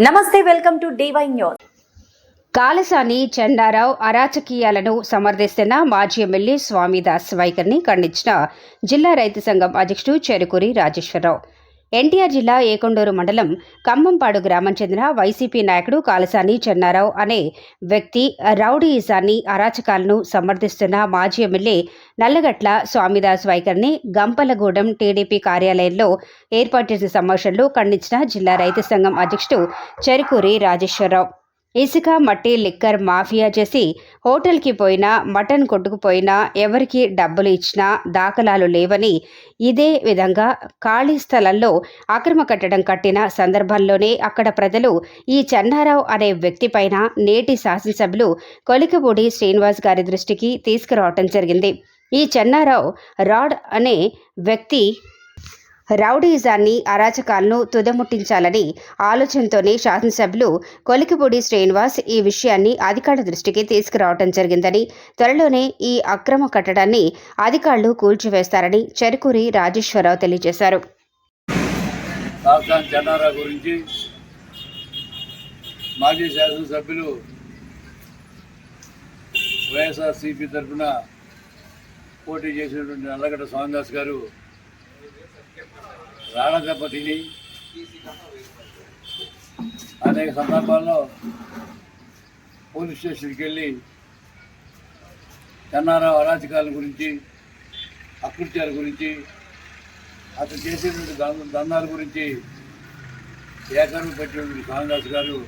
నమస్తే welcome to DY news. Kalasani Chandarao అరాచకీయాలను సమర్థిస్తున్న మాజీ ఎమ్మెల్యే స్వామిదాస్ వైఖరిని ఖండించిన జిల్లా రైతు సంఘం అధ్యక్షుడు చెరుకూరి రాజేశ్వరరావు. ఎన్టీఆర్ జిల్లా ఏకొండూరు మండలం ఖమ్మంపాడు గ్రామం చెందిన వైసీపీ నాయకుడు కాలసాని చెన్నారావు అనే వ్యక్తి రౌడీయిజాన్ని అరాచకాలను సమర్థిస్తున్న మాజీ ఎమ్మెల్యే నల్లగట్ల స్వామిదాస్ వైఖరిని గంపలగూడెం టీడీపీ కార్యాలయంలో ఏర్పాటు చేసిన సమావేశంలో ఖండించిన జిల్లా రైతు సంఘం అధ్యక్షుడు చెరుకూరి రాజేశ్వరరావు. ఇసుక మట్టి లిక్కర్ మాఫియా చేసి హోటల్కి పోయినా మటన్ కొట్టుకుపోయినా ఎవరికి డబ్బులు ఇచ్చినా దాఖలాలు లేవని ఇదే విధంగా ఖాళీ స్థలంలో అక్రమ కట్టడం కట్టిన సందర్భంలోనే అక్కడ ప్రజలు ఈ చెన్నారావు అనే వ్యక్తిపైన నేటి శాసనసభ్యులు కొలికపూడి శ్రీనివాస్ గారి దృష్టికి తీసుకురావటం జరిగింది. ఈ చెన్నారావు రాడ్ అనే వ్యక్తి రౌడీజాన్ని అరాచకాలను తుదముట్టించాలని ఆలోచనతోనే శాసనసభ్యులు కొలికిపూడి శ్రీనివాస్ ఈ విషయాన్ని అధికారుల దృష్టికి తీసుకురావడం జరిగిందని త్వరలోనే ఈ అక్రమ కట్టడాన్ని అధికారులు కూల్చివేస్తారని చెరుకూరి రాజేశ్వరరావు తెలియజేశారు. గురించి మాజీ శాసనసభ్యులు వైఎస్ఆర్సీపీ తరఫున పోటీ చేసినటువంటి నల్లగడ్డ స్వామిదాస్ గారు రాళ్ళ దెబ్బ తిని అనేక సందర్భాల్లో పోలీస్ స్టేషన్కి వెళ్ళి చెన్నారావు అరాచకాల గురించి అకృత్యాల గురించి అతను చేసేటువంటి దందాల గురించి ఏకరణ పెట్టినటువంటి కాంగ్రెస్ గారు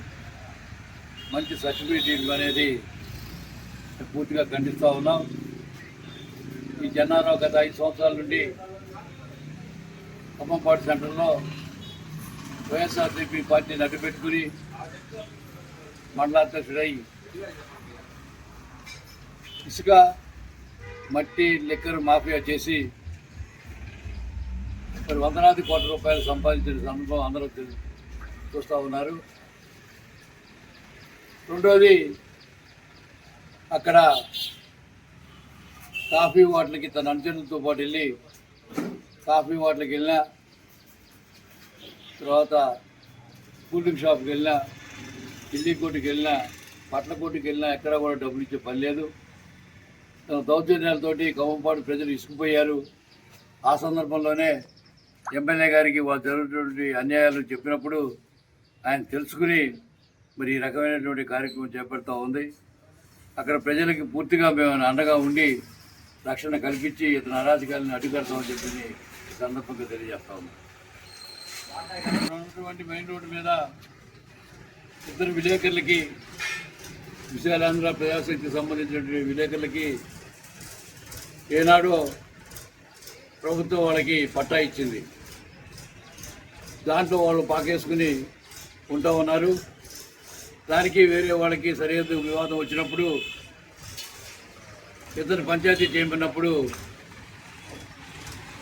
మంచి సర్టిఫికేట్ ఇవ్వడం అనేది పూర్తిగా ఖండిస్తూ ఉన్నాం. ఈ జన్నారావు గత ఐదు సంవత్సరాల నుండి ఖమ్మంపాటి సెంటర్లో వైఎస్ఆర్సీపీ పార్టీని అడ్డుపెట్టుకుని మండలాధ్యక్షుడై ఇసుక మట్టి లిక్కర్ మాఫియా చేసి మరి వందలాది కోట్ల రూపాయలు సంపాదించిన సందర్భం అందరూ తెలు- చూస్తూ ఉన్నారు. రెండోది అక్కడ కాఫీ వాటికి తన అనుచరులతో పాటు వెళ్ళి కాఫీ హోటల్కి వెళ్ళినా తర్వాత కూల్ డ్రింక్ షాప్కి వెళ్ళినా ఢిల్లీ కోర్టుకి వెళ్ళినా పట్ల కోర్టుకి వెళ్ళినా ఎక్కడ కూడా డబ్బులు ఇచ్చే పని లేదు. తన దౌర్జన్యాలతోటి కవ్వంపాడు ప్రజలు ఇసుకుపోయారు. ఆ సందర్భంలోనే ఎమ్మెల్యే గారికి వాళ్ళు జరుగుతున్నటువంటి అన్యాయాలు చెప్పినప్పుడు ఆయన తెలుసుకుని మరి ఈ రకమైనటువంటి కార్యక్రమం చేపడుతూ ఉంది. అక్కడ ప్రజలకి పూర్తిగా మేము అండగా ఉండి రక్షణ కల్పించి ఇతను అరాజకాలను అడ్డుకడతామని చెప్పింది సందర్భంగా తెలియజేస్తా ఉన్నటువంటి మెయిన్ రోడ్డు మీద ఇద్దరు విలేకరులకి విశాలాంధ్ర ప్రజాశక్తికి సంబంధించినటువంటి విలేకరులకి ఏనాడో ప్రభుత్వం వాళ్ళకి పట్టా ఇచ్చింది. దాంట్లో వాళ్ళు పాకేసుకుని ఉంటా ఉన్నారు. దానికి వేరే వాళ్ళకి సరిహద్దు వివాదం వచ్చినప్పుడు ఇద్దరు పంచాయతీ చేయమన్నప్పుడు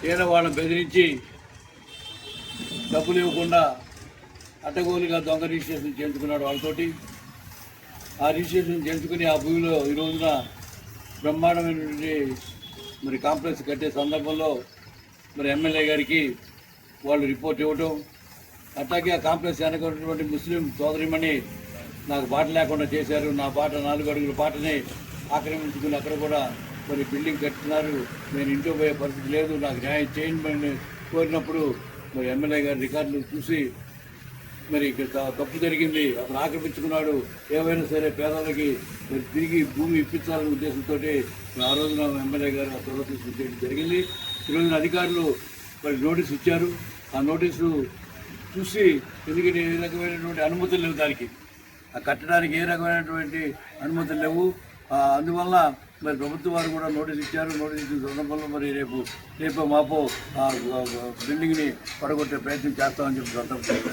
ఈయన వాళ్ళని బెదిరించి డబ్బులు ఇవ్వకుండా అడ్డగోలుగా దొంగ రిజిస్ట్రేషన్ చేయించుకున్నాడు వాళ్ళతోటి. ఆ రిజిస్ట్రేషన్ చేయించుకుని ఆ భూమిలో ఈ రోజున బ్రహ్మాండమైనటువంటి మరి కాంప్లెక్స్ కట్టే సందర్భంలో మరి ఎమ్మెల్యే గారికి వాళ్ళు రిపోర్ట్ ఇవ్వటం. అట్లాగే ఆ కాంప్లెక్స్ వెనకటువంటి ముస్లిం సోదరిమణి నాకు బాట లేకుండా చేశారు. నా బాట నాలుగు అడుగుల బాటని ఆక్రమించుకుని అక్కడ కూడా కొన్ని బిల్డింగ్ కట్టుతున్నారు. నేను ఇంట్లో పోయే పరిస్థితి లేదు. నాకు న్యాయం చేయండి కోరినప్పుడు మరి ఎమ్మెల్యే గారి రికార్డులు చూసి మరి ఇక్కడ తప్పు జరిగింది. అతను ఆక్రమించుకున్నాడు. ఏమైనా సరే పేదలకి మరి తిరిగి భూమి ఇప్పించాలనే ఉద్దేశంతో ఆ రోజున ఎమ్మెల్యే గారు ఆ చొరవ తీసుకుని జరిగింది. ఈ రోజున అధికారులు మరి నోటీస్ ఇచ్చారు. ఆ నోటీసు చూసి ఎందుకంటే ఏ రకమైనటువంటి అనుమతులు లేవు దానికి. ఆ కట్టడానికి ఏ రకమైనటువంటి అనుమతులు లేవు. అందువల్ల మరి ప్రభుత్వం వారు కూడా నోటీస్ ఇచ్చారు. నోటీస్ ఇచ్చిన సందర్భంలో మరి రేపు రేపు మాపో బిల్డింగ్ని పడగొట్టే ప్రయత్నం చేస్తామని చెప్పి సందర్భంగా